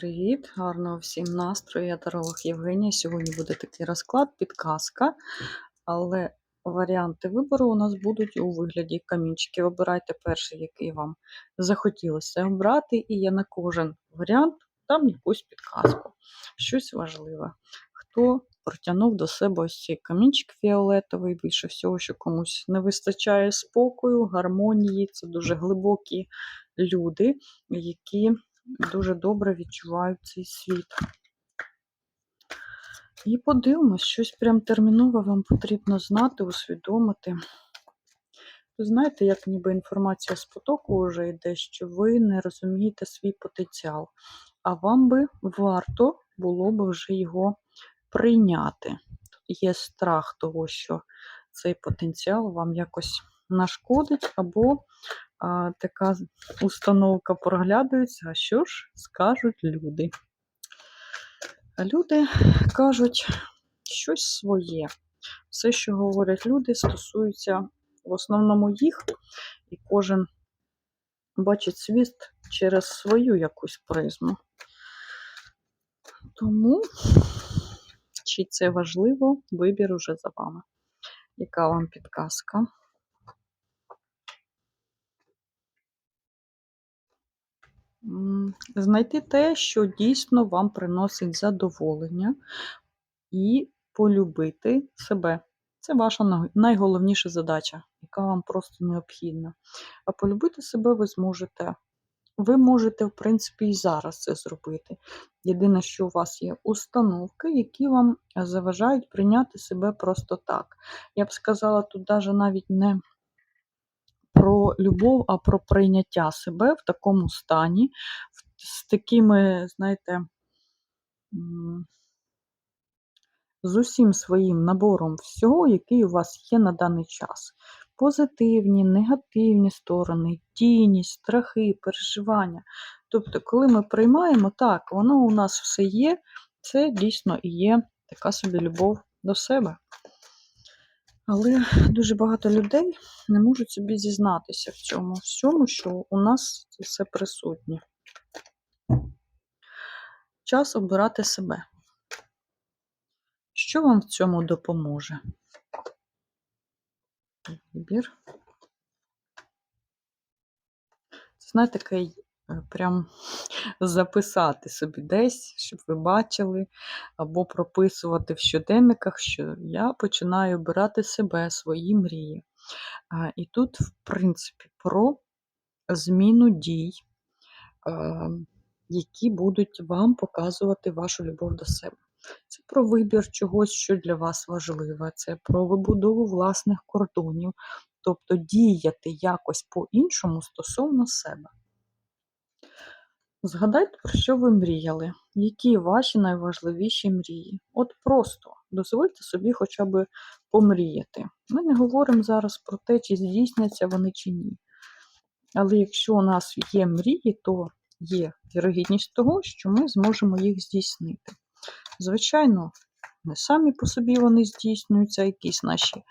Привіт, гарного всім настрою. Я таролог Євгенія. Сьогодні буде такий розклад, підказка, але варіанти вибору у нас будуть у вигляді камінчиків. Обирайте перший, який вам захотілося обрати, і я на кожен варіант дам якусь підказку. Щось важливе. Хто протягнув до себе ось цей камінчик фіолетовий, більше всього, що комусь не вистачає спокою, гармонії. Це дуже глибокі люди, які дуже добре відчувають цей світ. І подивимось, щось прям термінове вам потрібно знати, усвідомити. Ви знаєте, як ніби інформація з потоку вже йде, що ви не розумієте свій потенціал, а вам би варто було б вже його прийняти. Є страх того, що цей потенціал вам якось нашкодить, або а, така установка проглядується, а що ж скажуть люди? Люди кажуть щось своє. Все, що говорять люди, стосується в основному їх, і кожен бачить світ через свою якусь призму. Тому, чи це важливо, вибір уже за вами. Яка вам підказка? Знайти те, що дійсно вам приносить задоволення, і полюбити себе. Це ваша найголовніша задача, яка вам просто необхідна. А полюбити себе ви зможете. Ви можете, в принципі, і зараз це зробити. Єдине, що у вас є установки, які вам заважають прийняти себе просто так. Я б сказала, тут даже навіть не про любов, а про прийняття себе в такому стані, з такими, знаєте, з усім своїм набором всього, який у вас є на даний час. Позитивні, негативні сторони, тіні, страхи, переживання. Тобто, коли ми приймаємо, так, воно у нас все є, це дійсно і є така собі любов до себе. Але дуже багато людей не можуть собі зізнатися в цьому всьому, що у нас це все присутнє. Час обирати себе. Що вам в цьому допоможе? Вибір. Це, знаєте, такий прям записати собі десь, щоб ви бачили, або прописувати в щоденниках, що я починаю обирати себе, свої мрії. І тут, в принципі, про зміну дій, е, які будуть вам показувати вашу любов до себе. Це про вибір чогось, що для вас важливе, це про вибудову власних кордонів, тобто діяти якось по-іншому стосовно себе. Згадайте, про що ви мріяли, які ваші найважливіші мрії. От просто дозвольте собі хоча б помріяти. Ми не говоримо зараз про те, чи здійсняться вони чи ні. Але якщо у нас є мрії, то є вірогідність того, що ми зможемо їх здійснити. Звичайно, не самі по собі вони здійснюються, якісь наші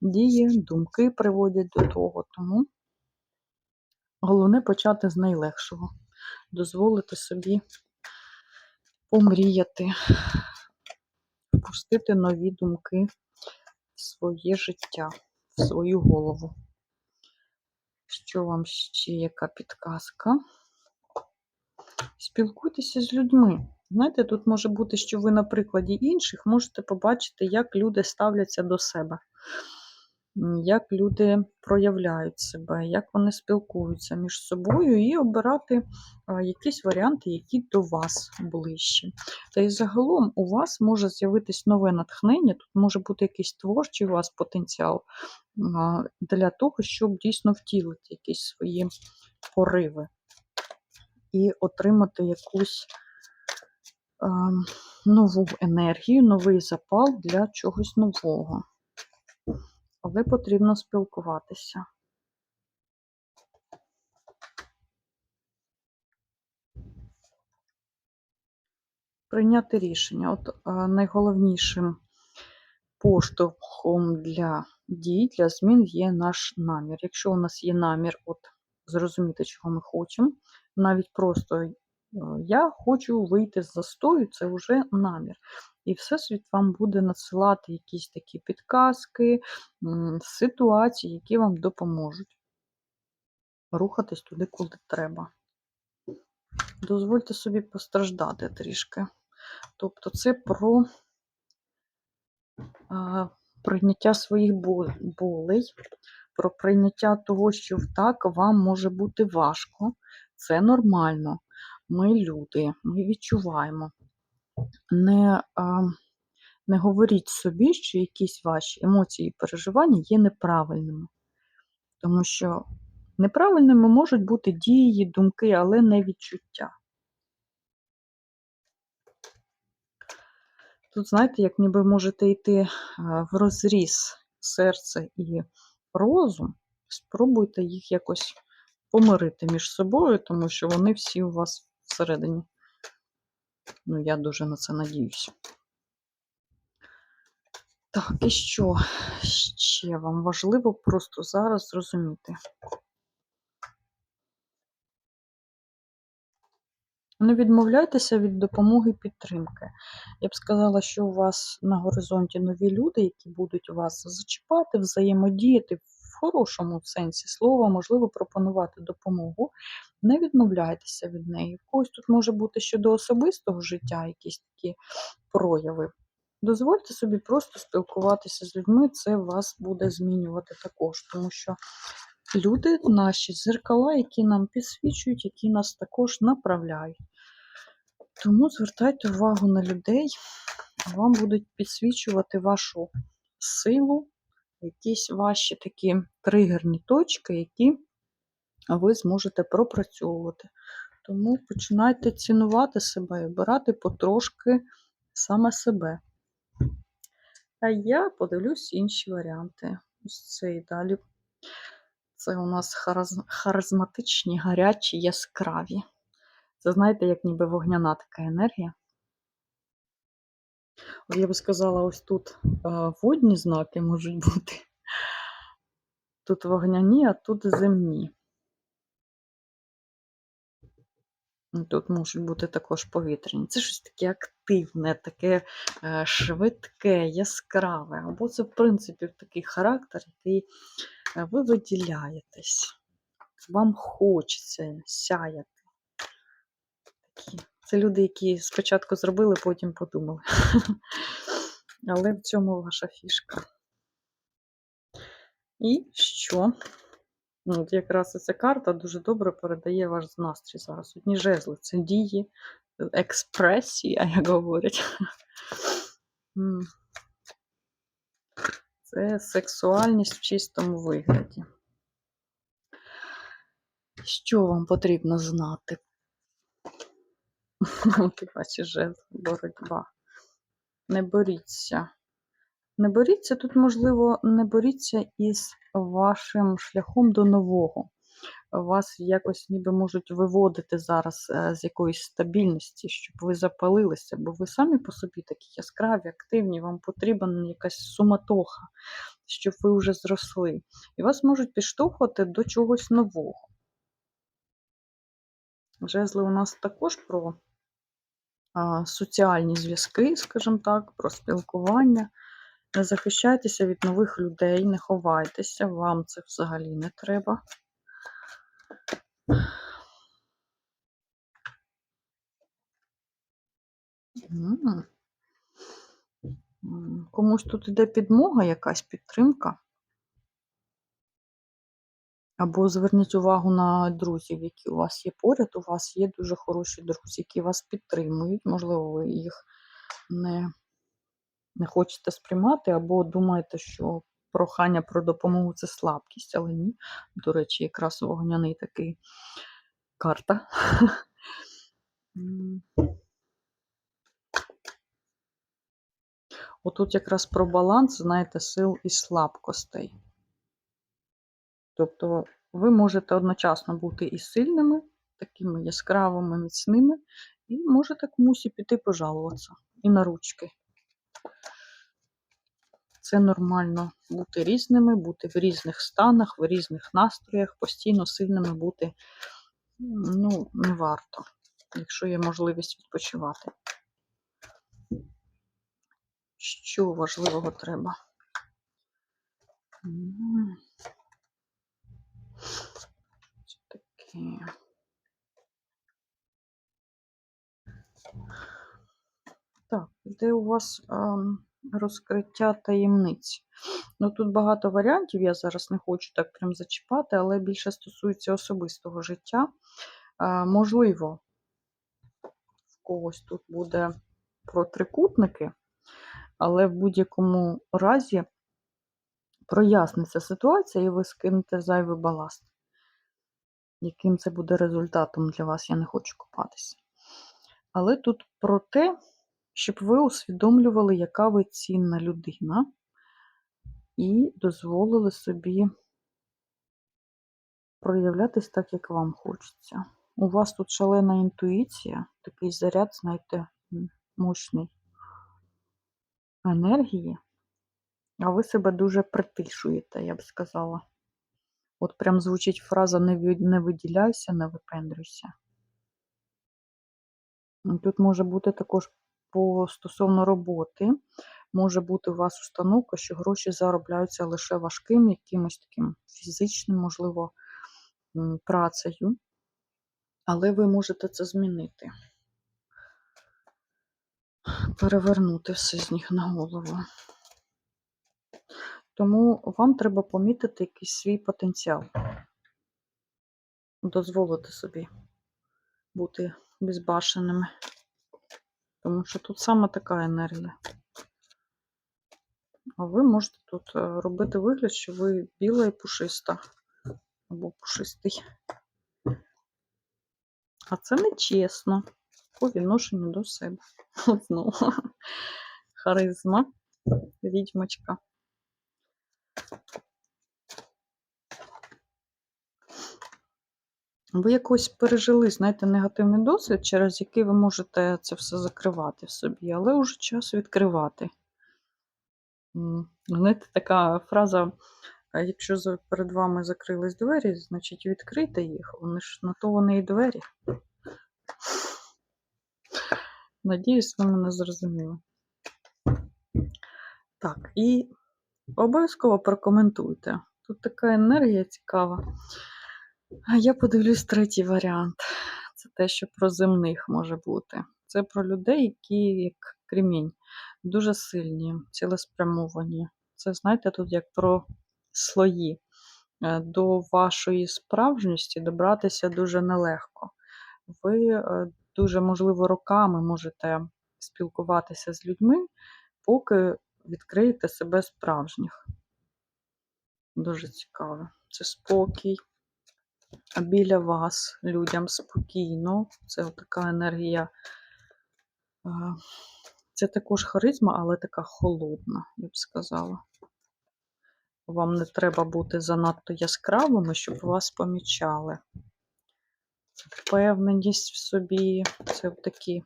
дії, думки приводять до того. Тому головне почати з найлегшого. Дозволити собі помріяти, впустити нові думки в своє життя, в свою голову. Що вам ще яка підказка? Спілкуйтеся з людьми. Знаєте, тут може бути, що ви на прикладі інших можете побачити, як люди ставляться до себе, як люди проявляють себе, як вони спілкуються між собою, і обирати якісь варіанти, які до вас ближчі. Та й загалом у вас може з'явитись нове натхнення, тут може бути якийсь творчий у вас потенціал для того, щоб дійсно втілити якісь свої пориви і отримати якусь е, нову енергію, новий запал для чогось нового. Але потрібно спілкуватися. Прийняти рішення. От е, найголовнішим поштовхом для дій, для змін є наш намір. Якщо у нас є намір от, зрозуміти, чого ми хочемо, навіть просто я хочу вийти з застою, це вже намір. І Всесвіт вам буде надсилати якісь такі підказки, ситуації, які вам допоможуть рухатись туди, куди треба. Дозвольте собі постраждати трішки. Тобто, це про прийняття своїх болей, про прийняття того, що так вам може бути важко. Це нормально. Ми люди, ми відчуваємо. Не а, не говоріть собі, що якісь ваші емоції і переживання є неправильними. Тому що неправильними можуть бути дії, думки, але не відчуття. Тут, знаєте, як ніби можете йти в розріз серце і розум, спробуйте їх якось помирити між собою, тому що вони всі у вас всередині. Ну, я дуже на це надіюсь. Так, і що ще вам важливо просто зараз зрозуміти? Не відмовляйтеся від допомоги і підтримки. Я б сказала, що у вас на горизонті нові люди, які будуть вас зачіпати, взаємодіяти в хорошому сенсі слова, можливо, пропонувати допомогу. Не відмовляйтеся від неї. В когось тут може бути щодо особистого життя якісь такі прояви. Дозвольте собі просто спілкуватися з людьми, це вас буде змінювати також, тому що люди наші зеркала, які нам підсвічують, які нас також направляють. Тому звертайте увагу на людей, вам будуть підсвічувати вашу силу, якісь ваші такі тригерні точки, які ви зможете пропрацьовувати. Тому починайте цінувати себе і обирати потрошки саме себе. А я подивлюсь інші варіанти. Ось це і далі. Це у нас харизматичні, гарячі, яскраві. Це, знаєте, як ніби вогняна така енергія. Я би сказала, ось тут водні знаки можуть бути. Тут вогняні, а тут земні. Тут можуть бути також повітряні. Це щось таке активне, таке е, швидке, яскраве. Або це, в принципі, такий характер, який е, ви виділяєтесь. Вам хочеться сяяти. Такі. Це люди, які спочатку зробили, потім подумали. Але в цьому ваша фішка. І що? Ну, от Якраз ця карта дуже добре передає ваш настрій зараз. Одні жезли це дії, експресія, як говорять. Це сексуальність в чистому вигляді. Що вам потрібно знати? Ти бачиш жезл, боротьба. Не боріться. Не боріться тут, можливо, не боріться із вашим шляхом до нового. Вас якось ніби можуть виводити зараз е, з якоїсь стабільності, щоб ви запалилися, бо ви самі по собі такі яскраві, активні, вам потрібна якась суматоха, щоб ви вже зросли. І вас можуть підштовхувати до чогось нового. Жезли у нас також про соціальні зв'язки, скажімо так, про спілкування. Не захищайтеся від нових людей, не ховайтеся, вам це взагалі не треба. Комусь тут іде підмога, якась підтримка. Або зверніть увагу на друзів, які у вас є поряд, у вас є дуже хороші друзі, які вас підтримують, можливо, ви їх не не хочете сприймати, або думаєте, що прохання про допомогу це слабкість, але ні. До речі, якраз вогняний такий карта. Отут якраз про баланс, знаєте, сил і слабкостей. Тобто ви можете одночасно бути і сильними, такими яскравими, міцними, і можете комусь і піти пожалуватися, і на ручки. Це нормально бути різними, бути в різних станах, в різних настроях, постійно сильними бути ну, не варто. якщо є можливість відпочивати. Що важливого треба? Це. Так, де у вас ам, розкриття таємниць? Ну, тут багато варіантів, я зараз не хочу так прям зачіпати, але більше стосується особистого життя. А, можливо, в когось тут буде про трикутники, але в будь-якому разі проясниться ситуація і ви скинете зайвий баласт. Яким це буде результатом для вас, я не хочу копатися. Але тут про те, щоб ви усвідомлювали, яка ви цінна людина, і дозволили собі проявлятись так, як вам хочеться. У вас тут шалена інтуїція, такий заряд, знаєте, мощний енергії, а ви себе дуже притишуєте, я б сказала. От прям звучить фраза не, виділяйся, не випендрюйся. Тут може бути також по стосовно роботи, може бути у вас установка, що гроші заробляються лише важким, якимось таким фізичним, можливо, працею, але ви можете це змінити. Перевернути все з ніг на голову. Тому вам треба помітити якийсь свій потенціал. Дозволити собі бути безбашеними. Тому що тут саме така енергія. А ви можете тут е, робити вигляд, що ви біла і пушиста. Або пушистий. А це не чесно по відношенню до себе. От знову. Харизма. Відьмочка. Ви якось пережили, знаєте, негативний досвід, через який ви можете це все закривати в собі, але вже час відкривати. Знаєте, така фраза, якщо перед вами закрились двері, значить відкрийте їх. Вони ж на то вони і двері. Надіюсь, ви мене зрозуміли. Так, і обов'язково прокоментуйте. Тут така енергія цікава. Я подивлюсь третій варіант. Це те, що про земних може бути. Це про людей, які, як кремінь, дуже сильні, цілеспрямовані. Це, знаєте, тут як про слої. Е, До вашої справжності добратися дуже нелегко. Ви е, дуже, можливо, роками можете спілкуватися з людьми, поки відкриєте себе справжніх. Дуже цікаво. Це спокій. А біля вас людям спокійно. Це така енергія. е, Це також харизма, але така холодна, я б сказала. Вам не треба бути занадто яскравими, щоб вас помічали. Впевненість в собі. Це такі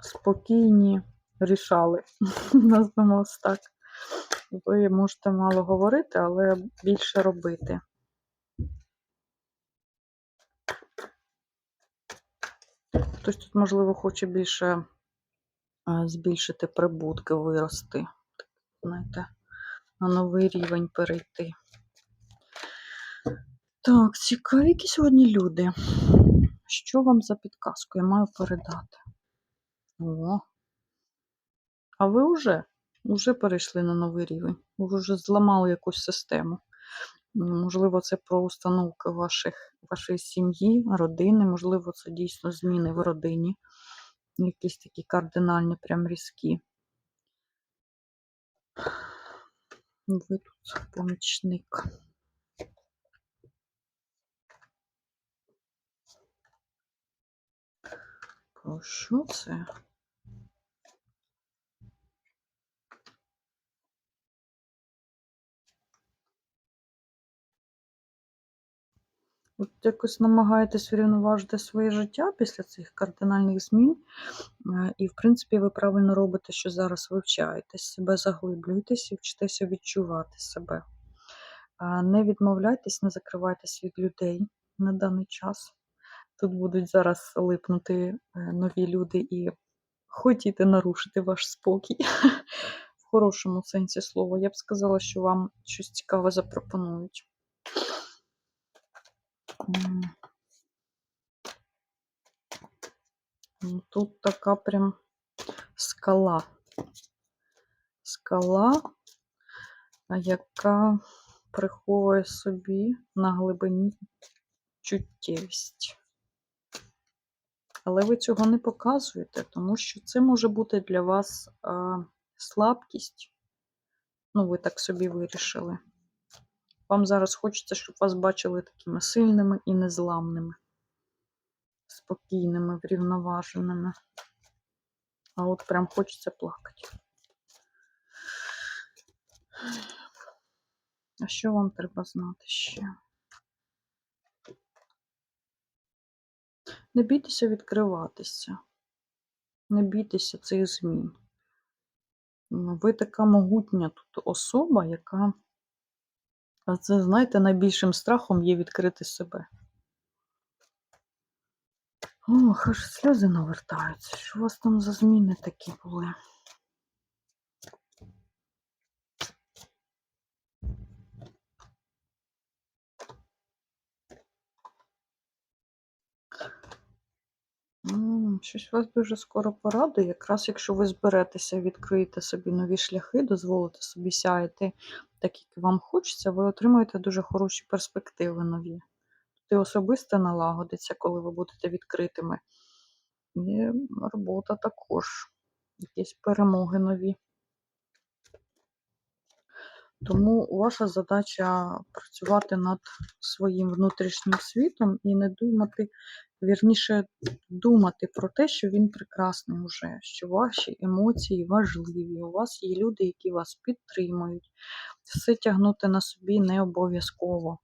спокійні рішали. Назвемо так. Ви можете мало говорити, але більше робити. Хтось тут, можливо, хоче більше е, збільшити прибутки, вирости. Знаєте, на новий рівень перейти. Так, цікаві які сьогодні люди. Що вам за підказку я маю передати? О. А ви вже, вже перейшли на новий рівень. Ви вже зламали якусь систему. Можливо, це про установки ваших, вашої сім'ї, родини, можливо, це дійсно зміни в родині. Якісь такі кардинальні, прям різкі. Ви тут помічник. Про що це? От якось намагаєтесь врівноважити своє життя після цих кардинальних змін. Е, І, в принципі, ви правильно робите, що зараз вивчаєтесь, себе заглиблюєтесь і вчитеся відчувати себе. Не відмовляйтесь, не закривайтесь від людей на даний час. Тут будуть зараз липнути е, нові люди і хотіти нарушити ваш спокій. В хорошому сенсі слова. Я б сказала, що вам щось цікаве запропонують. Ну, Тут така прям скала. Скала, яка приховує собі на глибині чуттєвість. Але ви цього не показуєте, тому що це може бути для вас а, слабкість. Ну, ви так собі вирішили. Вам зараз хочеться, щоб вас бачили такими сильними і незламними, спокійними, врівноваженими. А от прям хочеться плакати. А що вам треба знати ще? Не бійтеся відкриватися. Не бійтеся цих змін. Ну, Ви така могутня тут особа, яка. А це, знаєте, найбільшим страхом є відкрити себе. Ох, аж сльози навертаються. Що у вас там за зміни такі були? Щось вас дуже скоро порадує. Якраз якщо ви зберетеся, відкриєте собі нові шляхи, дозволите собі сяяти так, як вам хочеться, ви отримаєте дуже хороші перспективи нові. І особисто налагодиться, коли ви будете відкритими. І робота також. Якісь перемоги нові. Тому ваша задача працювати над своїм внутрішнім світом і не думати, вірніше, думати про те, що він прекрасний уже, що ваші емоції важливі. У вас є люди, які вас підтримують. Все тягнути на собі не обов'язково.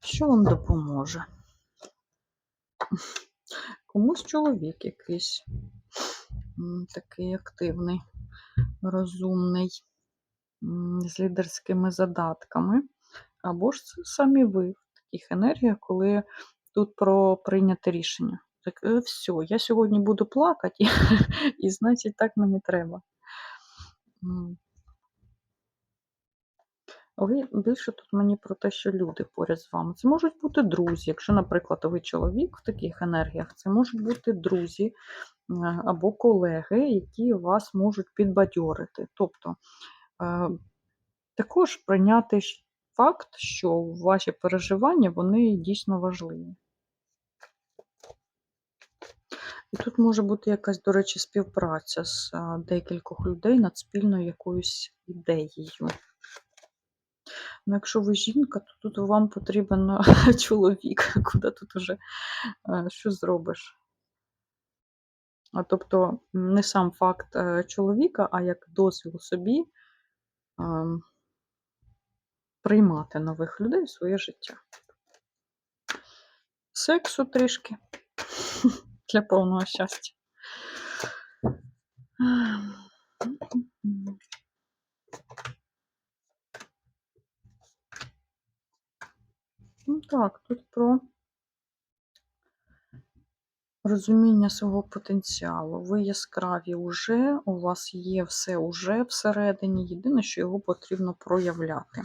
Що вам допоможе? Комусь чоловік якийсь такий активний, розумний, з лідерськими задатками. Або ж це самі ви в таких енергіях, коли тут про прийняте рішення. Так, е, все, я сьогодні буду плакати, і значить так мені треба. Ви більше тут мені про те, що люди поряд з вами. Це можуть бути друзі. Якщо, наприклад, ви чоловік в таких енергіях, це можуть бути друзі е, або колеги, які вас можуть підбадьорити. Тобто е, також прийняти факт, що ваші переживання вони дійсно важливі. І тут може бути якась, до речі, співпраця з е, декількох людей над спільною якоюсь ідеєю. Ну, якщо ви жінка, то тут вам потрібен чоловік, куди тут уже що зробиш. Тобто не сам факт е, чоловіка, а як дозвіл собі ем, приймати нових людей в своє життя. Сексу трішки для повного щастя. Ну так, тут про розуміння свого потенціалу. Ви яскраві уже, у вас є все уже всередині. Єдине, що його потрібно проявляти.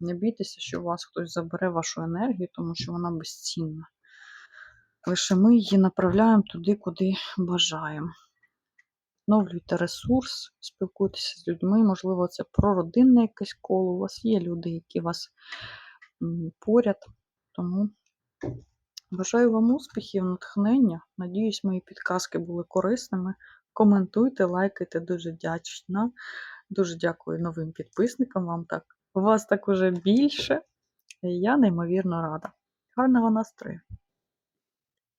Не бійтеся, що у вас хтось забере вашу енергію, тому що вона безцінна. Лише ми її направляємо туди, куди бажаємо. Новлюйте ресурс, спілкуйтеся з людьми, можливо, це про родинне якесь коло. У вас є люди, які вас поряд. Тому бажаю вам успіхів, натхнення. Надіюсь, мої підказки були корисними. Коментуйте, лайкайте, дуже вдячна. Дуже дякую новим підписникам. Вам так. У вас так уже більше. Я неймовірно рада. Гарного настрою!